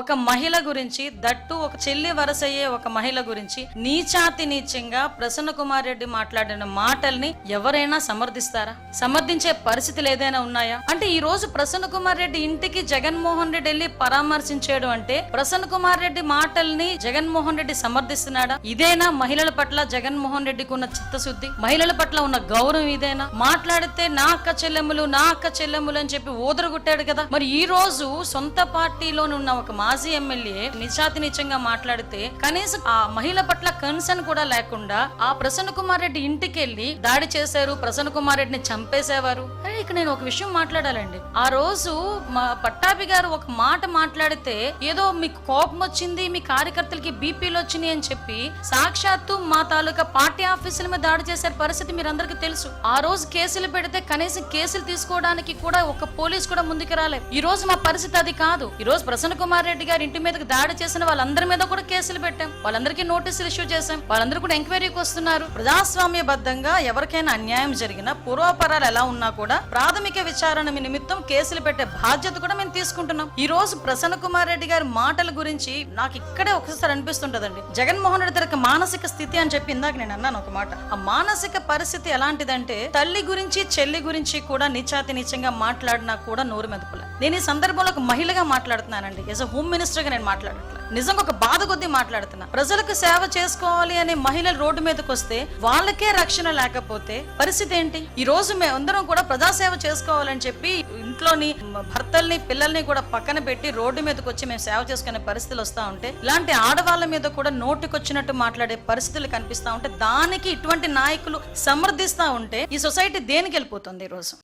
ఒక మహిళ గురించి దట్టు ఒక చెల్లి వరసయ్యే ఒక మహిళ గురించి నీచాతి నీచంగా ప్రసన్న కుమార్ రెడ్డి మాట్లాడిన మాటల్ని ఎవరైనా సమర్థిస్తారా? సమర్థించే పరిస్థితులు ఏదైనా ఉన్నాయా? అంటే ఈ రోజు ప్రసన్న కుమార్ రెడ్డి ఇంటికి జగన్మోహన్ రెడ్డి వెళ్ళి పరామర్శించాడు అంటే ప్రసన్న కుమార్ రెడ్డి మాటల్ని జగన్మోహన్ రెడ్డి సమర్థిస్తున్నాడా? ఇదేనా మహిళల పట్ల జగన్మోహన్ రెడ్డికి ఉన్న చిత్తశుద్ధి? మహిళల పట్ల ఉన్న గౌరవం ఇదేనా? మాట్లాడితే నా అక్క చెల్లెములు నా అక్క చెల్లెములు అని చెప్పి ఊదరగొట్టాడు కదా. మరి ఈ రోజు సొంత పార్టీలోనున్న ఒక మాజీ ఎమ్మెల్యే నిశాతి నిచంగా మాట్లాడితే కనీసం ఆ మహిళ పట్ల కన్సర్న్ కూడా లేకుండా ఆ ప్రసన్న కుమార్ రెడ్డి ఇంటికి వెళ్ళి దాడి చేశారు ప్రసన్న కుమార్ రెడ్డిని చంపేసేవారు. అరే ఇక నేను ఒక విషయం మాట్లాడాలండి. ఆ రోజు మా పట్టాభి గారు ఒక మాట మాట్లాడితే ఏదో మీకు కోపం వచ్చింది మీ కార్యకర్తలకి బీపీలు వచ్చినాయి అని చెప్పి సాక్షాత్తు మా తాలూకా పార్టీ ఆఫీసుల మీద దాడి చేసే పరిస్థితి మీరందరికీ తెలుసు. ఆ రోజు కేసులు పెడితే కనీసం కేసులు తీసుకోవడానికి కూడా ఒక పోలీస్ కూడా ముందుకు రాలేదు. ఈ రోజు మా పరిస్థితి అది కాదు. ఈ రోజు ప్రసన్న కుమార్ రెడ్డి గారి ఇంటి మీదకి దాడి చేసిన వాళ్ళందరి మీద కూడా కేసులు పెట్టాం. వాళ్ళందరికీ నోటీసులు ఇష్యూ చేశాం. వాళ్ళందరూ కూడా ఎంక్వైరీకి వస్తున్నారు. ప్రజాస్వామ్యబద్ధంగా ఎవరికైనా అన్యాయం జరిగినా పూర్వాపరాలు ఎలా ఉన్నా కూడా ప్రాథమిక విచారణ నిమిత్తం కేసులు పెట్టే బాధ్యత కూడా మేము తీసుకుంటున్నాం. ఈ రోజు ప్రసన్న కుమార్ రెడ్డి గారి మాటల గురించి నాకు ఇక్కడే ఒకసారి అనిపిస్తుంటదండి. జగన్మోహన్ రెడ్డి తన మానసిక స్థితి అని చెప్పి ఇందాక నేను అన్నాను ఒక మాట. ఆ మానసిక పరిస్థితి ఎలాంటిదంటే తల్లి గురించి చెల్లి గురించి కూడా నిచాతి నీచంగా మాట్లాడినా కూడా నోరు మెదపలే. నేను ఈ సందర్భంలో ఒక మహిళగా మాట్లాడుతున్నానండి. ఎస్ అ హోమ్ మినిస్టర్గా నేను మాట్లాడట్లేదు నిజంగా ఒక బాధ కొద్దీ మాట్లాడుతున్నా. ప్రజలకు సేవ చేసుకోవాలి అనే మహిళలు రోడ్డు మీదకి వస్తే వాళ్ళకే రక్షణ లేకపోతే పరిస్థితి ఏంటి? ఈ రోజు మేమందరం కూడా ప్రజాసేవ చేసుకోవాలని చెప్పి ఇంట్లోని భర్తల్ని పిల్లల్ని కూడా పక్కన పెట్టి రోడ్డు మీదకి వచ్చి మేము సేవ చేసుకునే పరిస్థితులు వస్తా ఉంటే ఇలాంటి ఆడవాళ్ళ మీద కూడా నోటికొచ్చినట్టు మాట్లాడే పరిస్థితులు కనిపిస్తా ఉంటే దానికి ఇటువంటి నాయకులు సమర్థిస్తా ఉంటే ఈ సొసైటీ దేనికి వెళ్ళిపోతుంది ఈ రోజు?